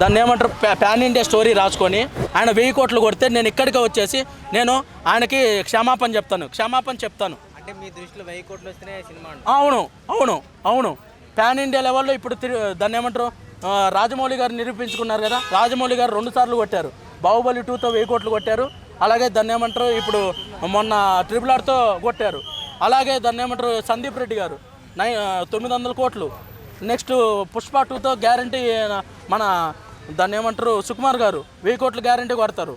దాన్ని ఏమంటారు? ప్యా- పాన్ ఇండియా స్టోరీ రాసుకొని ఆయన వెయ్యి కోట్లు కొడితే నేను ఇక్కడికి వచ్చేసి నేను ఆయనకి క్షమాపణ చెప్తాను క్షమాపణ చెప్తాను. అంటే మీ దృష్టిలో వెయ్యి కోట్లు వస్తేనే సినిమా అవును అవును అవును. పాన్ ఇండియా లెవెల్లో ఇప్పుడు తిరు- దాన్ని ఏమంటారు? రాజమౌళి గారు నిరూపించుకున్నారు కదా? రాజమౌళి గారు రెండు సార్లు కొట్టారు. బాహుబలి టూతో వెయ్యి కోట్లు కొట్టారు. అలాగే దాన్ని ఏమంటారు? ఇప్పుడు మొన్న ట్రిపుల్ ఆర్తో కొట్టారు. అలాగే దాన్ని ఏమంటారు? సందీప్ రెడ్డి గారు. నై తొమ్మిది వందల కోట్లు. నెక్స్ట్ పుష్ప టూతో గ్యారంటీ మన దాన్ని ఏమంటారు? సుకుమార్ గారు వెయ్యి కోట్లు గ్యారంటీ కొడతారు.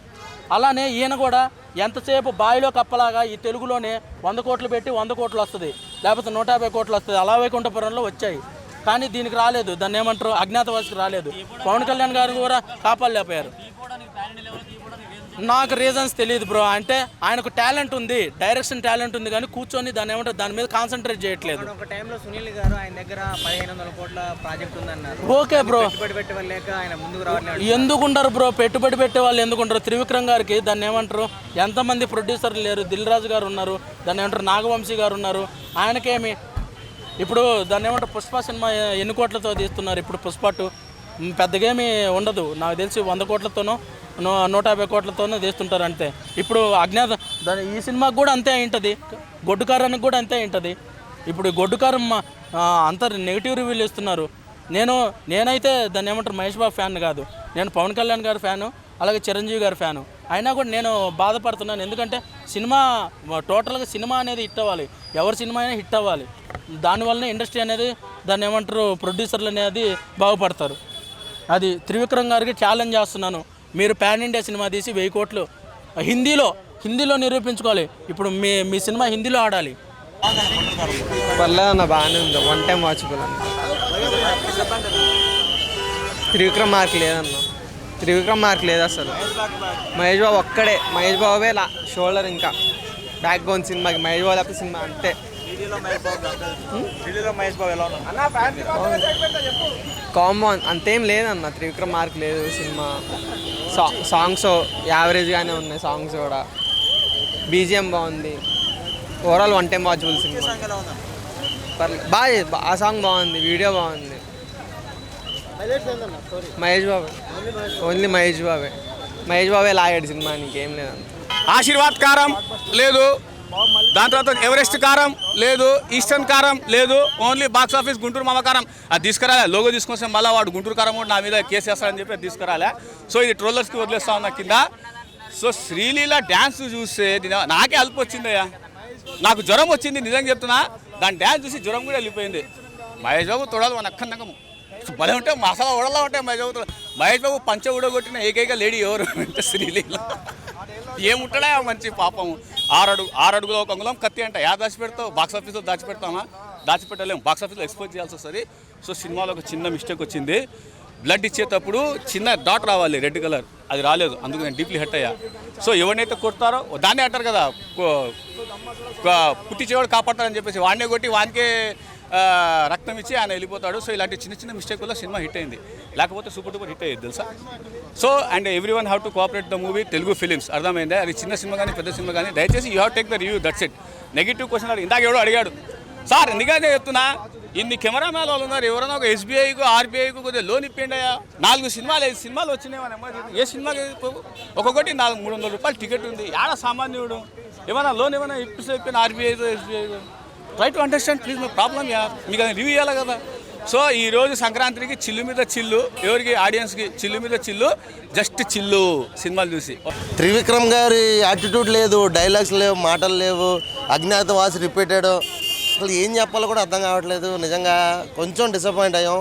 అలానే ఈయన కూడా ఎంతసేపు బావిలో కప్పలాగా ఈ తెలుగులోనే వంద కోట్లు పెట్టి వంద కోట్లు వస్తుంది. లేకపోతే నూట యాభై కోట్లు వస్తుంది. అలా వైకుంఠపురంలో వచ్చాయి. కానీ దీనికి రాలేదు. దాన్ని ఏమంటారు? అజ్ఞాతవాసికి రాలేదు. పవన్ కళ్యాణ్ గారు కూడా కాపాడలేకపోయారు. నాకు రీజన్స్ తెలియదు బ్రో అంటే ఆయనకు టాలెంట్ ఉంది డైరెక్షన్ టాలెంట్ ఉంది కానీ కూర్చొని దాన్ని ఏమంటారు దాని మీద కాన్సన్ట్రేట్ చేయట్లేదు. ఒక టైంలో సునీల్ గారు ఆయన దగ్గర పదిహేను వందల కోట్ల ప్రాజెక్ట్ ఉందన్నారు. ఓకే బ్రో ఆయన ముందుకు రావట్లేదు ఎందుకుంటారు బ్రో పెట్టుబడి పెట్టే వాళ్ళు ఎందుకుంటారు త్రివిక్రమ్ గారికి దాన్ని ఏమంటారు ఎంతమంది ప్రొడ్యూసర్లు లేరు? దిల్ రాజు గారు ఉన్నారు దాన్ని ఏమంటారు నాగవంశీ గారు ఉన్నారు. ఆయనకేమి? ఇప్పుడు దాన్ని ఏమంటారు పుష్ప సినిమా ఎన్ని కోట్లతో తీస్తున్నారు ఇప్పుడు పుష్ప టూ? పెద్దగా పెద్దగేమి ఉండదు. నాకు తెలిసి వంద కోట్లతోనో నూ- నూట యాభై కోట్లతోనో తీస్తుంటారు అంతే. ఇప్పుడు అజ్ఞాత దాని ఈ సినిమాకి కూడా అంతే ఉంటుంది. గొడ్డుకారానికి కూడా అంతే ఉంటుంది. ఇప్పుడు గొడ్డుకారం మా- నెగిటివ్ రివ్యూలు ఇస్తున్నారు. నేను నేనైతే దాన్ని ఏమంటారు మహేష్ బాబు ఫ్యాన్ కాదు. నేను పవన్ కళ్యాణ్ గారి ఫ్యాను అలాగే చిరంజీవి గారి ఫ్యాను. అయినా కూడా నేను బాధపడుతున్నాను. ఎందుకంటే సినిమా టోటల్గా సినిమా అనేది హిట్ అవ్వాలి. ఎవరి సినిమా అయినా హిట్ అవ్వాలి. దానివల్లనే ఇండస్ట్రీ అనేది దాన్ని ఏమంటారు ప్రొడ్యూసర్లు అనేది బాగుపడతారు. అది త్రివిక్రమ్ గారికి ఛాలెంజ్ చేస్తున్నాను. మీరు పాన్ ఇండియా సినిమా తీసి వెయ్యి కోట్లు. హిందీలో హిందీలో నిరూపించుకోవాలి. ఇప్పుడు మీ మీ సినిమా హిందీలో ఆడాలి. పర్లేదన్న బాగానే ఉంది. వన్ టైం వాచబుల్ అన్న. త్రివిక్రమ్ మార్క్ లేదన్న. త్రివిక్రమ్ మార్క్ లేదు అసలు. మహేష్ బాబు ఒక్కడే. మహేష్ బాబే లా షోల్డర్ ఇంకా. బ్యాక్ బోన్ సినిమాకి. మహేష్ బాబు లేకపోతే సినిమా అంతే. కాంబో అంతేం లేదన్న. త్రివిక్రమ్ మార్క్ లేదు సినిమా. సా సాంగ్స్ యావరేజ్గానే ఉన్నాయి సాంగ్స్ కూడా. బీజిఎం బాగుంది. Overall one time watchable cinema. పర్లేదు బాగా ఆ సాంగ్ బాగుంది వీడియో బాగుంది. మహేష్ బాబు. ఓన్లీ మహేష్ బాబే. మహేష్ బాబే. లాగాడు సినిమా నీకేం లేదంత ఆశీర్వాద్ కారం లేదు. దాని తర్వాత ఎవరెస్ట్ కారం లేదు ఈస్టర్న్ కారం లేదు ఓన్లీ బాక్స్ ఆఫీస్ గుంటూరు మామ కారం. అది తీసుకురాలే లోగో తీసుకొస్తే మళ్ళీ వాడు గుంటూరు కారం కూడా నా మీద కేసు వేస్తాడని చెప్పి అది తీసుకురాలే. సో ఇది ట్రోలర్స్కి వదిలేస్తా ఉన్నా కింద. సో శ్రీలీల డ్యాన్స్ చూస్తే నాకే అల్పు వచ్చిందయ్యా నాకు జ్వరం వచ్చింది నిజంగా చెప్తున్నా. దాని డ్యాన్స్ చూసి జ్వరం కూడా వెళ్ళిపోయింది. మహేష్ బాబు తొడలు మన అక్కన్నకం భలే ఉంటే మసాలా ఉడలా ఉంటాయి మహేష్ బాబు మహేష్ బాబు పంచ ఉడగొట్టిన ఏకైక లేడీ ఎవరు శ్రీలీల. ఏముంటాడా మంచి పాపం? ఆరడుగు ఆరడుగులో ఒక అంగుళం కత్తి అంట. యా దాచిపెడతావు బాక్స్ ఆఫీస్లో దాచిపెడతామా దాచిపెట్టలేము బాక్స్ ఆఫీస్లో ఎక్స్పోజ్ చేయాల్సి వస్తుంది. సో సినిమాలో ఒక చిన్న మిస్టేక్ వచ్చింది. బ్లడ్ ఇచ్చేటప్పుడు చిన్న డాట్ రావాలి రెడ్ కలర్ అది రాలేదు. అందుకు నేను డీప్లీ హెట్ అయ్యా. సో ఎవరినైతే కొడతారో దాన్నే అంటారు కదా కో- కాపాడతారని చెప్పేసి. వాడినే కొట్టి వానికే రక్తం ఇచ్చి ఆయన వెళ్ళిపోతాడు. సో ఇలాంటి చిన్న చిన్న మిస్టేక్ వల్ల సినిమా హిట్ అయింది. లేకపోతే సూపర్ డూపర్ హిట్ అయ్యేది తెలుసా? So and everyone have to cooperate the movie Telugu films అర్థమైంది? అది చిన్న సినిమా కానీ పెద్ద సినిమా కానీ దయచేసి you have take the review that's it negative question ఇందాక ఎవడో అడిగాడు సార్ ఎందుకంటే చెప్తున్నా? ఇన్ని కెమెరామ్యాన్ వాళ్ళు ఉన్నారు ఎవరైనా ఒక ఎస్బీఐకు ఆర్బీఐకు కొద్దిగా లోన్ ఇప్పిండయా నాలుగు సినిమాలు ఐదు సినిమాలు వచ్చినాయి మన ఏ సినిమాకి ఒక్కొక్కటి నాలుగు మూడు వందల రూపాయలు టికెట్ ఉంది. ఆడ సామాన్యుడు? ఏమైనా లోన్ ఏమైనా ఇప్పిస్తే ఇప్పిన ఆర్బీఐతో ఎస్బీఐతో ట్రై టు అండర్స్టాండ్ ప్లీజ్ మీ ప్రాబ్లం యా మీకు అది రివ్యూ ఇవ్వాలి కదా. సో ఈ రోజు సంక్రాంతికి చిల్లు మీద చిల్లు ఎవరికి ఆడియన్స్కి చిల్లు మీద చిల్లు జస్ట్ చిల్లు సినిమాలు చూసి. త్రివిక్రమ్ గారి యాటిట్యూడ్ లేదు డైలాగ్స్ లేవు మాటలు లేవు అజ్ఞాతవాసి రిపీటెడ్ అసలు ఏం చెప్పాలో కూడా అర్థం కావట్లేదు. నిజంగా కొంచెం డిసప్పాయింట్ అయ్యాం.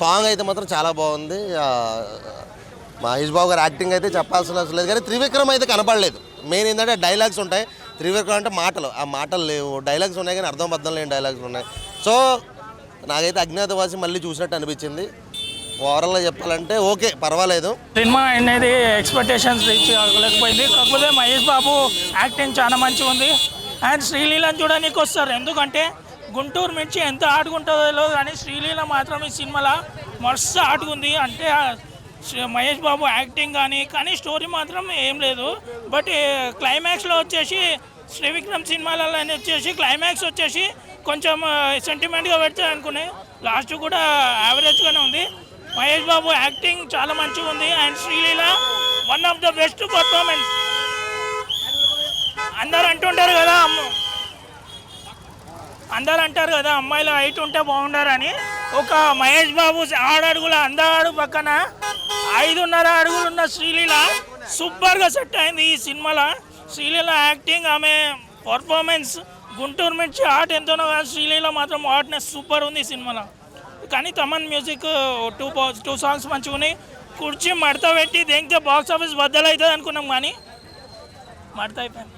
సాంగ్ అయితే మాత్రం చాలా బాగుంది. మహేష్ బాబు గారి యాక్టింగ్ అయితే చెప్పాల్సిన అవసరం లేదు. కానీ త్రివిక్రమ్ అయితే కనపడలేదు. మెయిన్ ఏంటంటే డైలాగ్స్ ఉంటాయి. త్రివిక్రమ్ అంటే మాటలు. ఆ మాటలు లేవు. డైలాగ్స్ ఉన్నాయి కానీ అర్థం బద్దం లేని డైలాగ్స్ ఉన్నాయి. సో నాకైతే అజ్ఞాతవాసి మళ్ళీ చూసినట్టు అనిపించింది. ఓవరాల్గా చెప్పాలంటే ఓకే పర్వాలేదు. సినిమా అనేది ఎక్స్పెక్టేషన్స్ రీచ్ అవ్వలేకపోయింది కాకపోతే మహేష్ బాబు యాక్టింగ్ చాలా మంచిగా ఉంది. అండ్ శ్రీలీలను చూడడానికి వస్తారు. ఎందుకంటే గుంటూరు మిర్చి ఎంత ఆడుకుంటుందో కానీ శ్రీలీల మాత్రం ఈ సినిమాలో మస్తు ఆడుకుంది అంటే మహేష్ బాబు యాక్టింగ్ కానీ కానీ స్టోరీ మాత్రం ఏం లేదు. బట్ క్లైమాక్స్లో వచ్చేసి శ్రీవిక్రమ్ సినిమాలలో వచ్చేసి క్లైమాక్స్ వచ్చేసి కొంచెం సెంటిమెంట్గా పెడతారు అనుకునే. లాస్ట్ కూడా యావరేజ్గానే ఉంది. మహేష్ బాబు యాక్టింగ్ చాలా మంచిగా ఉంది. And Sreeleela one of the best performance అందరు అంటుంటారు కదా అందరు అంటారు కదా అమ్మాయిలు హైట్ ఉంటే బాగుండారని. ఒక మహేష్ బాబు ఆడడుగుల అడుగుల పక్కన ఐదున్నర అడుగులు ఉన్న శ్రీలీల సూపర్గా సెట్ అయింది ఈ సినిమాలో. శ్రీలీల యాక్టింగ్ ఆమె పర్ఫార్మెన్స్ గుంటూరు మిర్చి ఆర్ట్ ఎంతనో కానీ శ్రీలీల మాత్రం ఆర్ట్నెస్ సూపర్ ఉంది ఈ సినిమాలో. కానీ Thaman music two two songs మంచిగా ఉన్నాయి. కుర్చీ మడత పెట్టి దేనితో బాక్స్ ఆఫీస్ బద్దలవుతుంది అనుకున్నాం కానీ మడత అయిపోయింది.